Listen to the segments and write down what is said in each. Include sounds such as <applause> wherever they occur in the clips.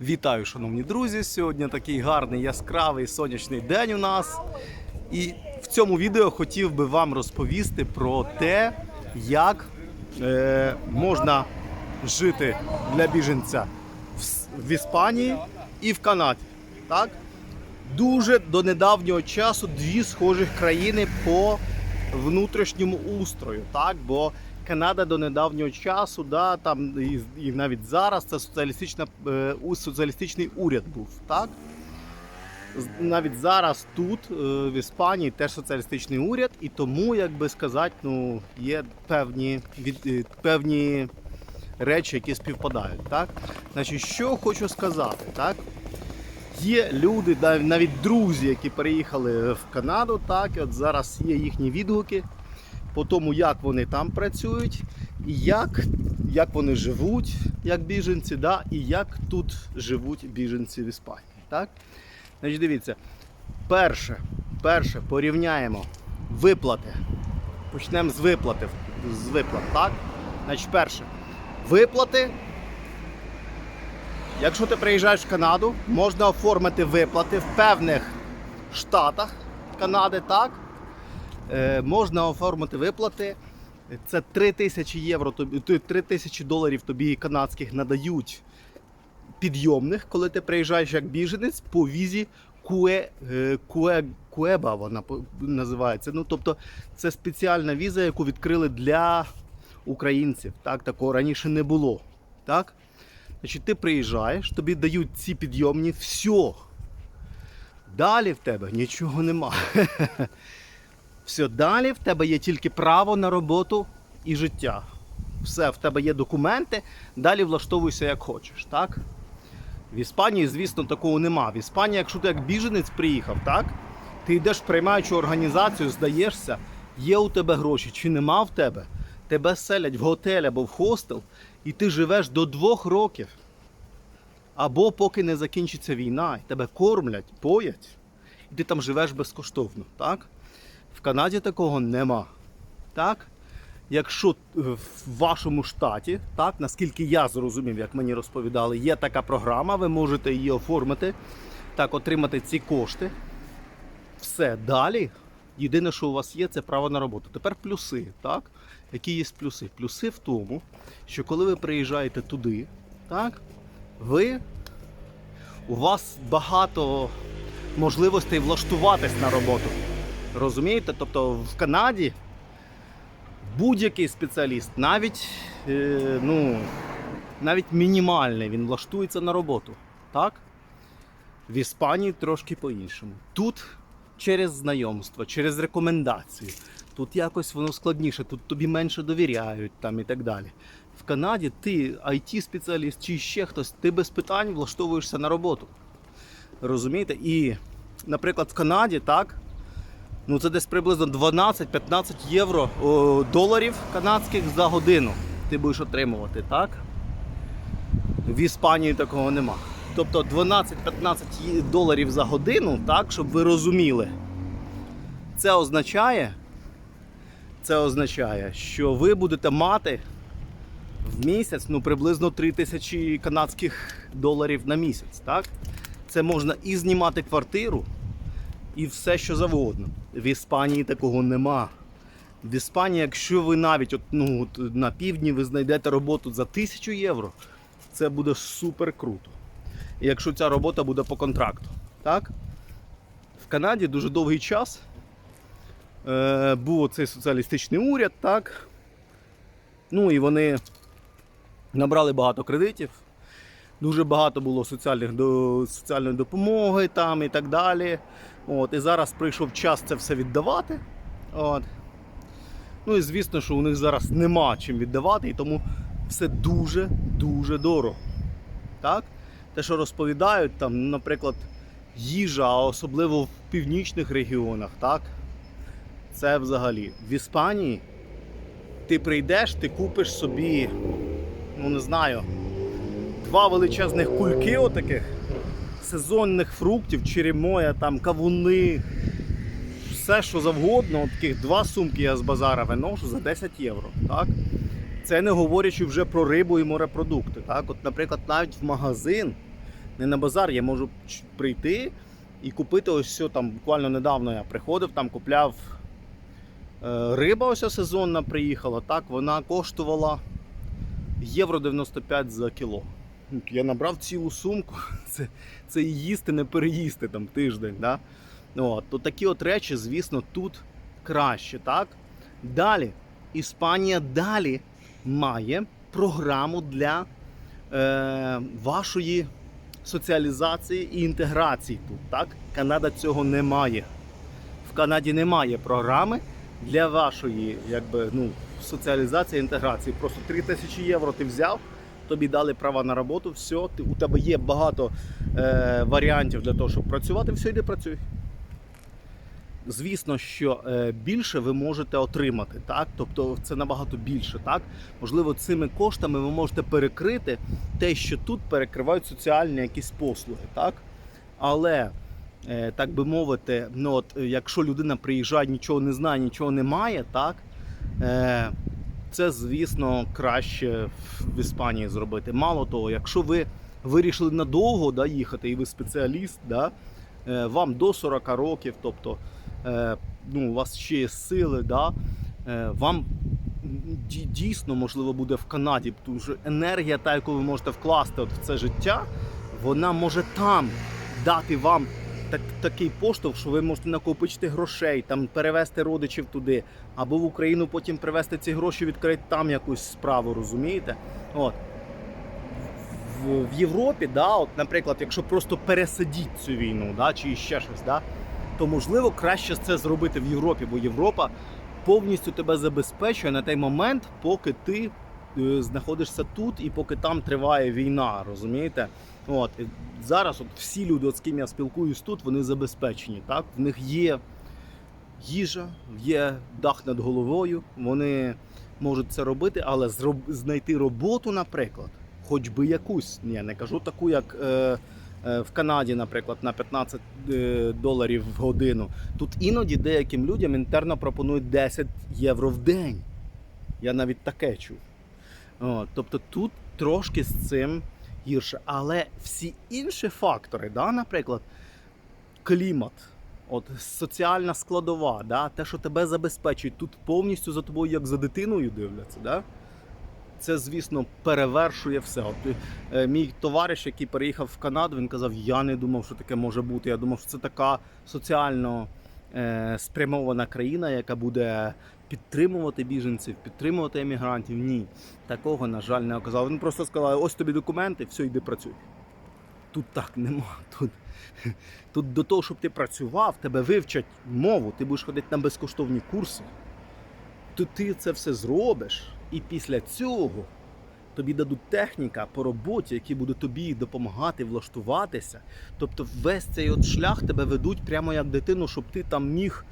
Вітаю, шановні друзі! Сьогодні такий гарний яскравий сонячний день у нас. І в цьому відео хотів би вам розповісти про те, як е, можна жити для біженця в, в Іспанії і в Канаді. Так? Дуже до недавнього часу дві схожих країни по внутрішньому устрою. Так? Бо Канада до недавнього часу, да, там і, і навіть зараз це соціалістична, е, соціалістичний уряд був. Так? Навіть зараз тут, е, в Іспанії, теж соціалістичний уряд, і тому, як би сказати, ну, є певні, від, е, певні речі, які співпадають. Так? Значить, що хочу сказати, так? Є люди, навіть друзі, які переїхали в Канаду, так, і от зараз є їхні відгуки по тому, як вони там працюють, як, як вони живуть як біженці, да, і як тут живуть біженці в Іспанії. Так? Значить, дивіться, перше, перше порівняємо виплати. Почнемо з виплати. З виплат, так? Значить, перше, виплати Якщо ти приїжджаєш в Канаду, можна оформити виплати в певних штатах Канади, так? Е, можна оформити виплати. Це 3 тисячі євро, тобі- 3 тисячі доларів тобі канадських надають підйомних, коли ти приїжджаєш як біженець по візі Куе, е, Куе, Куеба вона називається. Ну, тобто це спеціальна віза, яку відкрили для українців. Так, такого раніше не було. Так? Значить, ти приїжджаєш, тобі дають ці підйомні, все. Далі в тебе нічого нема. <laughs> Все, далі в тебе є тільки право на роботу і життя. Все, в тебе є документи, далі влаштовуйся як хочеш, так? В Іспанії, звісно, такого нема. В Іспанії, якщо ти як біженець приїхав, так? Ти йдеш в приймаючу організацію, здаєшся, є у тебе гроші чи нема в тебе. Тебе селять в готель або в хостел, і ти живеш до двох років. Або поки не закінчиться війна, і тебе кормлять, поять, і ти там живеш безкоштовно. Так? В Канаді такого нема. Так? Якщо е, в вашому штаті, так, наскільки я зрозумів, як мені розповідали, є така програма, ви можете її оформити, так, отримати ці кошти. Все далі. Єдине, що у вас є, це право на роботу. Тепер плюси, так? Які є плюси? Плюси в тому, що коли ви приїжджаєте туди, так, ви у вас багато можливостей влаштуватись на роботу. Розумієте? Тобто в Канаді будь-який спеціаліст, навіть, е, ну, навіть мінімальний, він влаштується на роботу. Так? В Іспанії трошки по-іншому. Тут через знайомство, через рекомендації. Тут якось воно складніше, тут тобі менше довіряють там і так далі. В Канаді ти IT-спеціаліст чи ще хтось, ти без питань влаштовуєшся на роботу. Розумієте? І, наприклад, в Канаді, так, ну це десь приблизно 12-15 євро о, доларів канадських за годину ти будеш отримувати, так? В Іспанії такого нема. Тобто 12-15 доларів за годину, так, щоб ви розуміли. Це означає, це означає, що ви будете мати в місяць ну, приблизно 3 тисячі канадських доларів на місяць. Так? Це можна і знімати квартиру, і все, що завгодно. В Іспанії такого нема. В Іспанії, якщо ви навіть от, ну, от, на півдні ви знайдете роботу за 1000 євро, це буде супер круто. Якщо ця робота буде по контракту. Так? В Канаді дуже довгий час е, був цей соціалістичний уряд, так? Ну і вони набрали багато кредитів. Дуже багато було соціальних до, соціальної допомоги там і так далі. От, і зараз прийшов час це все віддавати. От. Ну і звісно, що у них зараз нема чим віддавати, і тому все дуже-дуже дорого. Так? Те, що розповідають, там, наприклад, їжа, а особливо в північних регіонах, так? Це взагалі. В Іспанії ти прийдеш, ти купиш собі, ну не знаю, два величезних кульки отаких сезонних фруктів, черемоя, там кавуни, все що завгодно, от таких два сумки я з базара виношу за 10 євро. Так? Це не говорячи вже про рибу і морепродукти. Так? От, наприклад, навіть в магазин не на базар, я можу прийти і купити ось все там. Буквально недавно я приходив, там купляв е, риба, ось сезонна приїхала. Так, вона коштувала євро 95 за кіло. Я набрав цілу сумку. <laughs> Це, це і їсти, не переїсти там тиждень. Да? От, то такі от речі, звісно, тут краще. Так? Далі, Іспанія далі має програму для е, вашої соціалізації і інтеграції тут. Так? Канада цього не має. В Канаді немає програми для вашої якби, ну, соціалізації і інтеграції. Просто 3 тисячі євро ти взяв, тобі дали права на роботу, все, ти, у тебе є багато е, варіантів для того, щоб працювати, все, йди працюй. Звісно, що е, більше ви можете отримати, так? Тобто це набагато більше, так? Можливо, цими коштами ви можете перекрити те, що тут перекривають соціальні якісь послуги, так? Але, е, так би мовити, ну от, е, якщо людина приїжджає, нічого не знає, нічого не має, так? Це, звісно, краще в Іспанії зробити. Мало того, якщо ви вирішили надовго да, їхати, і ви спеціаліст, да, е, вам до 40 років, тобто е, ну, у вас ще є сили, да, е, вам дійсно можливо буде в Канаді, тому що енергія, та, яку ви можете вкласти от в це життя, вона може там дати вам так, такий поштовх, що ви можете накопичити грошей, там перевезти родичів туди, або в Україну потім привезти ці гроші, відкрити там якусь справу, розумієте? От. В, в Європі, да, от, наприклад, якщо просто пересидіть цю війну, да, чи ще щось, да, то можливо краще це зробити в Європі, бо Європа повністю тебе забезпечує на той момент, поки ти знаходишся тут і поки там триває війна, розумієте? От зараз, от всі люди, от з ким я спілкуюсь тут, вони забезпечені. Так, в них є їжа, є дах над головою. Вони можуть це робити, але зроб... знайти роботу, наприклад, хоч би якусь. Я не кажу таку, як е, е, в Канаді, наприклад, на 15 е, доларів в годину. Тут іноді деяким людям інтерно пропонують 10 євро в день. Я навіть таке чув. От, тобто тут трошки з цим гірше. Але всі інші фактори, да, наприклад, клімат, от, соціальна складова, да, те, що тебе забезпечують, тут повністю за тобою, як за дитиною дивляться. Да? Це, звісно, перевершує все. От, е, мій товариш, який переїхав в Канаду, він казав: Я не думав, що таке може бути. Я думав, що це така соціально е, спрямована країна, яка буде підтримувати біженців, підтримувати емігрантів. Ні, такого, на жаль, не оказав. Він просто сказав: ось тобі документи, все, йди працюй. Тут так нема. <laughs> Тут, тут до того, щоб ти працював, тебе вивчать мову, ти будеш ходити на безкоштовні курси. То ти це все зробиш, і після цього тобі дадуть техніка по роботі, які буде тобі допомагати влаштуватися. Тобто весь цей от шлях тебе ведуть прямо як дитину, щоб ти там міг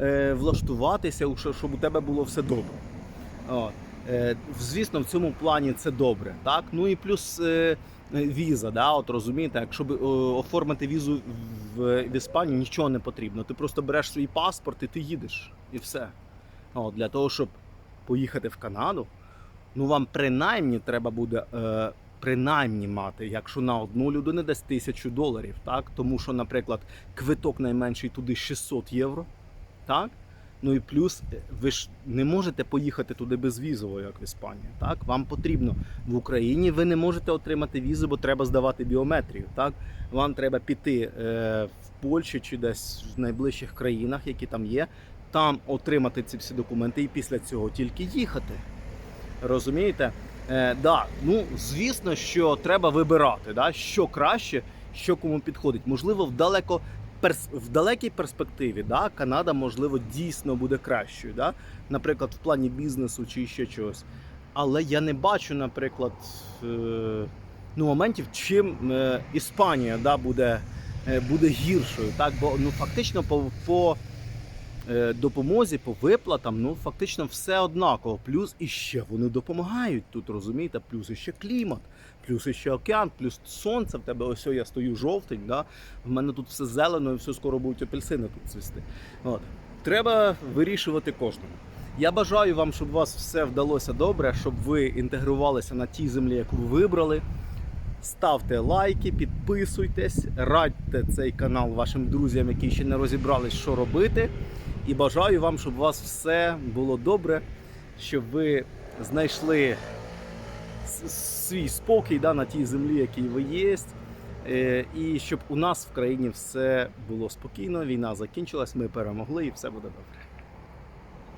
е, влаштуватися, щоб у тебе було все добре. От. Е, звісно, в цьому плані це добре. Так? Ну і плюс е, віза. Да? От розумієте, якщо е, оформити візу в, в Іспанію, нічого не потрібно. Ти просто береш свій паспорт і ти їдеш. І все. От, для того, щоб поїхати в Канаду, ну вам принаймні треба буде. Принаймні мати, якщо на одну людину десь тисячу доларів, так? Тому що, наприклад, квиток найменший туди 600 євро. Так? Ну і плюс е, ви ж не можете поїхати туди безвізово, як в Іспанії. Так? Вам потрібно в Україні, ви не можете отримати візу, бо треба здавати біометрію. Так? Вам треба піти е, в Польщу чи десь в найближчих країнах, які там є, там отримати ці всі документи і після цього тільки їхати. Розумієте? Е, да, ну звісно, що треба вибирати, да, що краще, що кому підходить. Можливо, в далеко перс- в далекій перспективі да, Канада, можливо, дійсно буде кращою. Да? Наприклад, в плані бізнесу чи ще чогось. Але я не бачу, наприклад, е, ну, моментів, чим е, Іспанія да, буде, е, буде гіршою. Так? Бо ну, фактично по, по е, допомозі, по виплатам, ну фактично все однаково. Плюс іще вони допомагають тут, розумієте? Плюс іще клімат, плюс іще океан, плюс сонце в тебе. Ось я стою жовтень. Да? В мене тут все зелено і все скоро будуть апельсини тут цвісти. От. Треба вирішувати кожному. Я бажаю вам, щоб у вас все вдалося добре, щоб ви інтегрувалися на тій землі, яку ви вибрали. Ставте лайки, підписуйтесь, радьте цей канал вашим друзям, які ще не розібрались, що робити. І бажаю вам, щоб у вас все було добре, щоб ви знайшли свій спокій да, на тій землі, якій ви є. Е, І щоб у нас в країні все було спокійно, війна закінчилась, ми перемогли і все буде добре.